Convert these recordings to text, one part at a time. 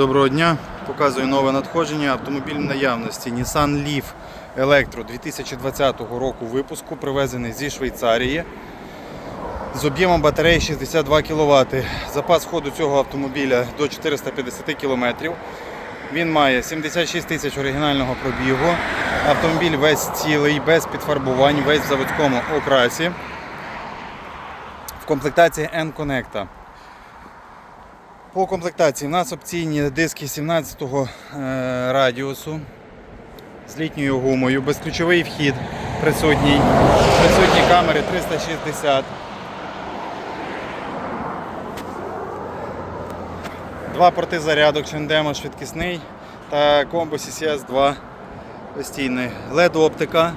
доброго дня. Показую нове надходження. Автомобіль наявності Nissan Leaf Electro 2020 року випуску, привезений зі Швейцарії. З об'ємом батареї 62 кВт. Запас ходу цього автомобіля до 450 км. Він має 76 тисяч оригінального пробігу. Автомобіль весь цілий, без підфарбувань, весь в заводському окрасі. В комплектації N-Connect. По комплектації. У нас опційні диски 17-го е, радіусу з літньою гумою, безключовий вхід присутній, присутні камери 360. Два порти зарядок Шендемо швидкісний та комбо CCS 2 постійний. LED оптика,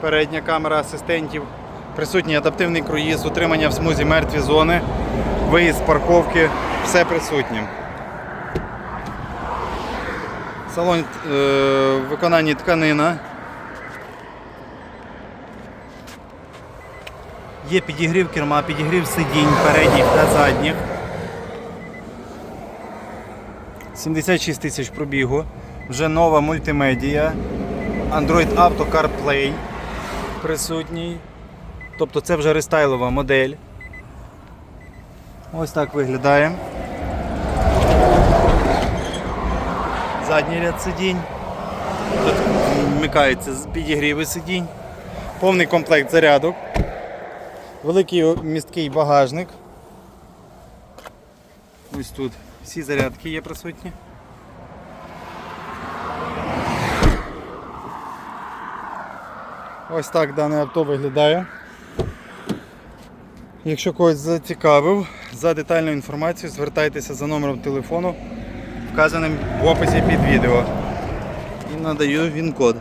передня камера асистентів, присутній адаптивний круїз, утримання в смузі мертві зони, виїзд з парковки, все присутнє. Салон е, в тканина. Є підігрів керма, підігрів сидінь передніх та задніх. 76 тисяч пробігу. Вже нова мультимедія. Android Auto CarPlay присутній. Тобто це вже рестайлова модель. Ось так виглядає. Задній ряд сидінь. Тут вмикаються з- підігріви сидінь. Повний комплект зарядок. Великий місткий багажник. Ось тут всі зарядки є присутні. Ось так дане авто виглядає. Якщо когось зацікавив, за детальну інформацію звертайтеся за номером телефону, вказаним в описі під відео. І надаю він код.